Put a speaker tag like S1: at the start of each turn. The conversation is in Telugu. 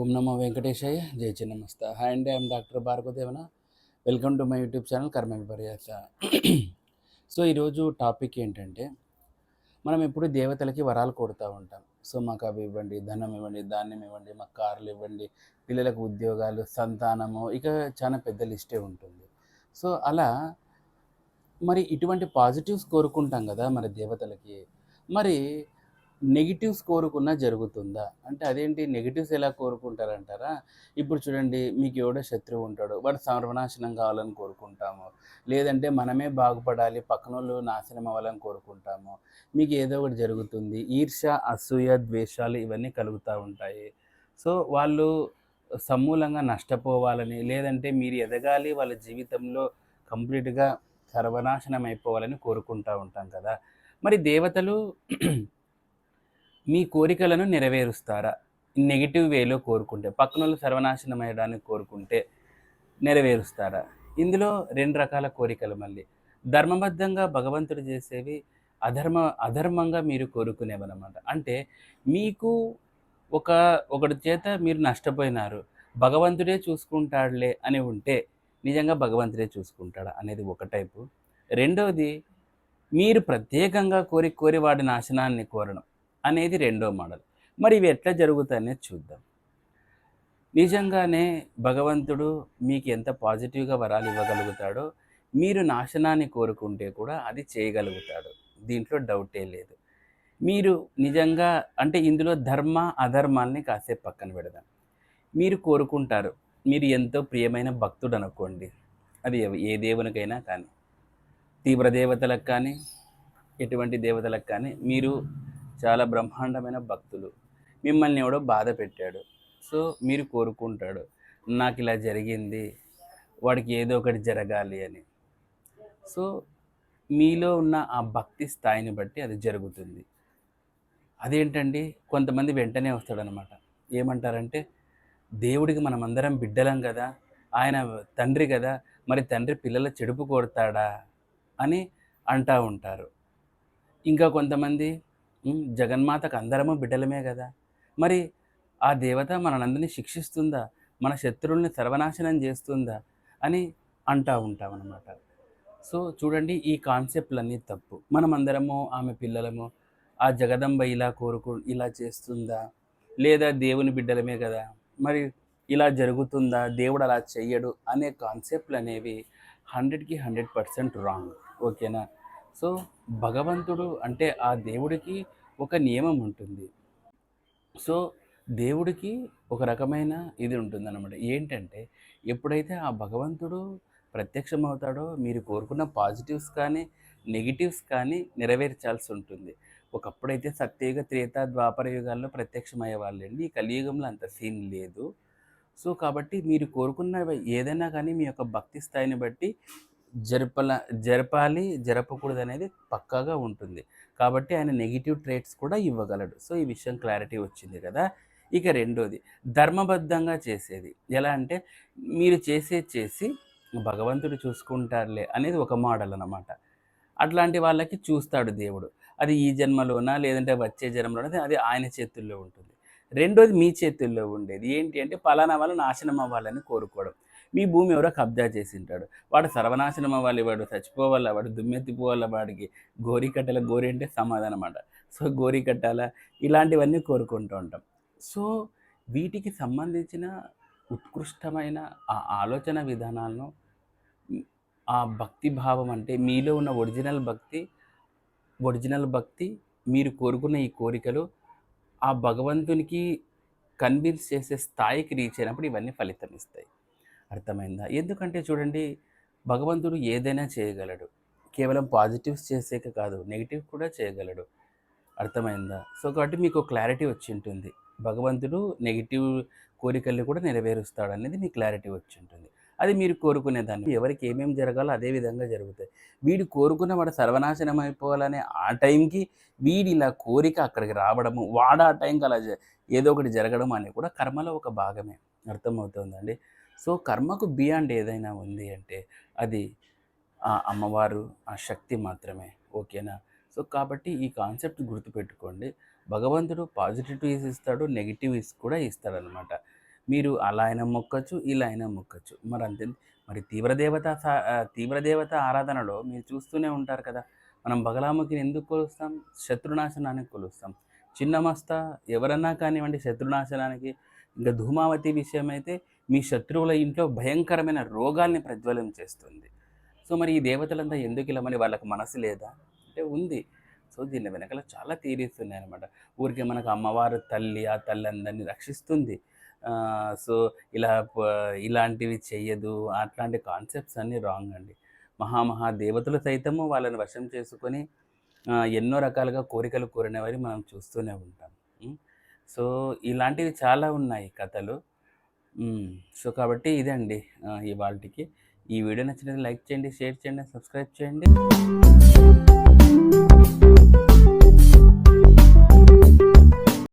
S1: ఓం నమో వెంకటేశాయ జై చిన్నమస్త. హాయ్ అండి I'm doctor భార్గవదేవన. Welcome to my YouTube channel కర్మ విపర్యాస సో ఈరోజు టాపిక్ ఏంటంటే మనం ఎప్పుడు దేవతలకి వరాలు కొడుతూ ఉంటాం. సో మాకు అవి ఇవ్వండి ధనం ఇవ్వండి ధాన్యం ఇవ్వండి మాకు కార్లు ఇవ్వండి పిల్లలకు ఉద్యోగాలు సంతానము ఇక చాలా పెద్ద లిస్టే ఉంటుంది. సో అలా మరి ఇటువంటి పాజిటివ్స్ కోరుకుంటాం కదా మరి దేవతలకి. మరి నెగిటివ్స్ కోరుకున్నా జరుగుతుందా? అంటే అదేంటి? నెగిటివ్స్ ఎలా కోరుకుంటారంటారా? ఇప్పుడు చూడండి మీకు ఎవడో శత్రువు ఉంటాడు వాడు సర్వనాశనం కావాలని కోరుకుంటాము. లేదంటే మనమే బాగుపడాలి పక్కన వాళ్ళు నాశనం అవ్వాలని కోరుకుంటాము. మీకు ఏదో ఒకటి జరుగుతుంది ఈర్ష్య అసూయ ద్వేషాలు ఇవన్నీ కలుగుతూ ఉంటాయి. సో వాళ్ళు సమూలంగా నష్టపోవాలని లేదంటే మీరు ఎదగాలి వాళ్ళ జీవితంలో కంప్లీట్గా సర్వనాశనం అయిపోవాలని కోరుకుంటూ ఉంటాం కదా. మరి దేవతలు మీ కోరికలను నెరవేరుస్తారా? నెగిటివ్ వేలో కోరుకుంటే పక్కన వాళ్ళు సర్వనాశనం అయ్యడానికి కోరుకుంటే నెరవేరుస్తారా? ఇందులో రెండు రకాల కోరికలు మళ్ళీ. ధర్మబద్ధంగా భగవంతుడు చేసేవి అధర్మ అధర్మంగా మీరు కోరుకునేవన్నమాట. అంటే మీకు ఒక ఒకటి చేత మీరు నష్టపోయినారు భగవంతుడే చూసుకుంటాడులే అని ఉంటే నిజంగా భగవంతుడే చూసుకుంటాడా అనేది ఒక టైపు. రెండవది మీరు ప్రత్యేకంగా కోరి కోరి వాడి నాశనాన్ని కోరడం. అనేది రెండో మోడల్. మరి ఇవి ఎట్లా జరుగుతాయనేది చూద్దాం. నిజంగానే భగవంతుడు మీకు ఎంత పాజిటివ్గా వరాలు ఇవ్వగలుగుతాడో మీరు నాశనాన్ని కోరుకుంటే కూడా అది చేయగలుగుతాడు. దీంట్లో డౌటే లేదు. మీరు నిజంగా అంటే ఇందులో ధర్మ అధర్మాల్ని కాసేపు పక్కన పెడదాం. మీరు కోరుకుంటారు మీరు ఎంతో ప్రియమైన భక్తుడు అనుకోండి. అది ఏ దేవునికైనా కానీ తీవ్ర దేవతలకు కానీ ఎటువంటి దేవతలకు కానీ మీరు చాలా బ్రహ్మాండమైన భక్తులు. మిమ్మల్ని ఎవడో బాధ పెట్టాడు. సో మీరు కోరుకుంటాడు నాకు ఇలా జరిగింది వాడికి ఏదో ఒకటి జరగాలి అని. సో మీలో ఉన్న ఆ భక్తి స్థాయిని బట్టి అది జరుగుతుంది. అదేంటండి? కొంతమంది వెంటనే వస్తాడనమాట. ఏమంటారంటే దేవుడికి మనమందరం బిడ్డలం కదా ఆయన తండ్రి కదా మరి తండ్రి పిల్లల చెడుపు కోడతాడా అని అంటూ ఉంటారు. ఇంకా కొంతమంది జగన్మాతకు అందరము బిడ్డలమే కదా. మరి ఆ దేవత మనందరినీ శిక్షిస్తుందా? మన శత్రువుల్ని సర్వనాశనం చేస్తుందా? అని అంటూ ఉంటాం అన్నమాట. సో చూడండి ఈ కాన్సెప్ట్లన్నీ తప్పు. మనమందరము ఆమె పిల్లలము ఆ జగదంబ ఇలా కోరుకు ఇలా చేస్తుందా? లేదా దేవుని బిడ్డలమే కదా? మరి ఇలా జరుగుతుందా? దేవుడు అలా చెయ్యడు అనే కాన్సెప్ట్లు అనేవి హండ్రెడ్కి హండ్రెడ్ పర్సెంట్ రాంగ్. ఓకేనా? సో భగవంతుడు అంటే ఆ దేవుడికి ఒక నియమం ఉంటుంది. సో దేవుడికి ఒక రకమైన ఇది ఉంటుందన్నమాట. ఏంటంటే ఎప్పుడైతే ఆ భగవంతుడు ప్రత్యక్షమవుతాడో మీరు కోరుకున్న పాజిటివ్స్ కానీ నెగిటివ్స్ కానీ నెరవేర్చాల్సి ఉంటుంది. ఒకప్పుడైతే సత్యయుగ త్రేత ద్వాపర యుగాల్లో ప్రత్యక్షమయ్యే వాళ్ళండి. ఈ కలియుగంలో అంత సీన్ లేదు. సో కాబట్టి మీరు కోరుకున్న ఏదైనా కానీ మీ యొక్క భక్తి స్థాయిని బట్టి జరపల జరపాలి జరపకూడదు అనేది పక్కాగా ఉంటుంది. కాబట్టి ఆయన నెగిటివ్ ట్రేట్స్ కూడా ఇవ్వగలడు. సో ఈ విషయం క్లారిటీ వచ్చింది కదా. ఇక రెండోది ధర్మబద్ధంగా చేసేది. ఎలా అంటే మీరు చేసేది చేసి భగవంతుడు చూసుకుంటారులే అనేది ఒక మోడల్ అనమాట అట్లాంటి వాళ్ళకి చూస్తాడు దేవుడు. అది ఈ జన్మలోనా లేదంటే వచ్చే జన్మలోనా అది ఆయన చేతుల్లో ఉంటుంది. రెండోది మీ చేతుల్లో ఉండేది. ఏంటి అంటే పలానా వాళ్ళు నాశనం అవ్వాలని కోరుకోవడం. మీ భూమి ఎవరో కబ్జా చేసి ఉంటాడు వాడు సర్వనాశనం అవ్వాలి వాడు చచ్చిపోవాలా వాడు దుమ్మెత్తిపోవాలా వాడికి గోరి కట్టాల గోరి అంటే సమాధానం అన్నమాట సో గోరి కట్టాలా ఇలాంటివన్నీ కోరుకుంటూ ఉంటాం. సో వీటికి సంబంధించిన ఉత్కృష్టమైన ఆ ఆలోచన విధానాలను ఆ భక్తి భావం అంటే మీలో ఉన్న ఒరిజినల్ భక్తి ఒరిజినల్ భక్తి మీరు కోరుకున్న ఈ కోరికలు ఆ భగవంతునికి కన్విన్స్ చేసే స్థాయికి రీచ్ అయినప్పుడు ఇవన్నీ ఫలితం ఇస్తాయి. అర్థమైందా? ఎందుకంటే చూడండి భగవంతుడు ఏదైనా చేయగలడు. కేవలం పాజిటివ్స్ చేసేక కాదు నెగిటివ్ కూడా చేయగలడు. అర్థమైందా? సో కాబట్టి మీకు క్లారిటీ వచ్చి ఉంటుంది భగవంతుడు నెగిటివ్ కోరికల్ని కూడా నెరవేరుస్తాడు అనేది మీకు క్లారిటీ వచ్చి ఉంటుంది అది మీరు కోరుకునే దాన్ని. ఎవరికి ఏమేమి జరగాలో అదే విధంగా జరుగుతాయి. వీడు కోరుకున్న వాడు సర్వనాశనం అయిపోవాలనే ఆ టైంకి వీడి ఇలా కోరిక అక్కడికి రావడము వాడు ఆ టైంకి అలా ఏదో ఒకటి జరగడం అనేది కూడా కర్మలో ఒక భాగమే. అర్థమవుతుందండి? సో కర్మకు బియాండ్ ఏదైనా ఉంది అంటే అది ఆ అమ్మవారు ఆ శక్తి మాత్రమే. ఓకేనా? సో కాబట్టి ఈ కాన్సెప్ట్ గుర్తుపెట్టుకోండి. భగవంతుడు పాజిటివిటీస్ ఇస్తాడు నెగిటివ్స్ కూడా ఇస్తాడనమాట మీరు అలా అయినా మొక్కచ్చు ఇలా అయినా మొక్కచ్చు. మరి అంతే మరి తీవ్రదేవత తీవ్రదేవత ఆరాధనలో మీరు చూస్తూనే ఉంటారు కదా. మనం బగలాముఖిని ఎందుకు కొలుస్తాం? శత్రునాశనానికి కొలుస్తాం. చిన్నమస్త ఎవరన్నా కానివ్వండి శత్రునాశనానికి. ఇంకా ధూమావతి విషయం అయితే మీ శత్రువుల ఇంట్లో భయంకరమైన రోగాల్ని ప్రజ్వలం చేస్తుంది. సో మరి ఈ దేవతలంతా ఎందుకు ఇలామని వాళ్ళకి మనసు లేదా? అంటే ఉంది. సో దీని వెనకాల చాలా థీరీస్ ఉన్నాయన్నమాట. ఊరికే మనకు అమ్మవారు తల్లి ఆ తల్లి అందరినీ రక్షిస్తుంది సో ఇలా ఇలాంటివి చెయ్యదు. అట్లాంటి కాన్సెప్ట్స్ అన్నీ రాంగ్ అండి. మహామహా దేవతలు సైతము వాళ్ళని వశం చేసుకొని ఎన్నో రకాలుగా కోరికలు కోరినవని మనం చూస్తూనే ఉంటాం. సో ఇలాంటివి చాలా ఉన్నాయి కథలు. సో కాబట్టి ఇదే అండి ఇవాళకి ఈ వీడియో నచ్చినది లైక్ చేయండి షేర్ చేయండి సబ్స్క్రైబ్ చేయండి.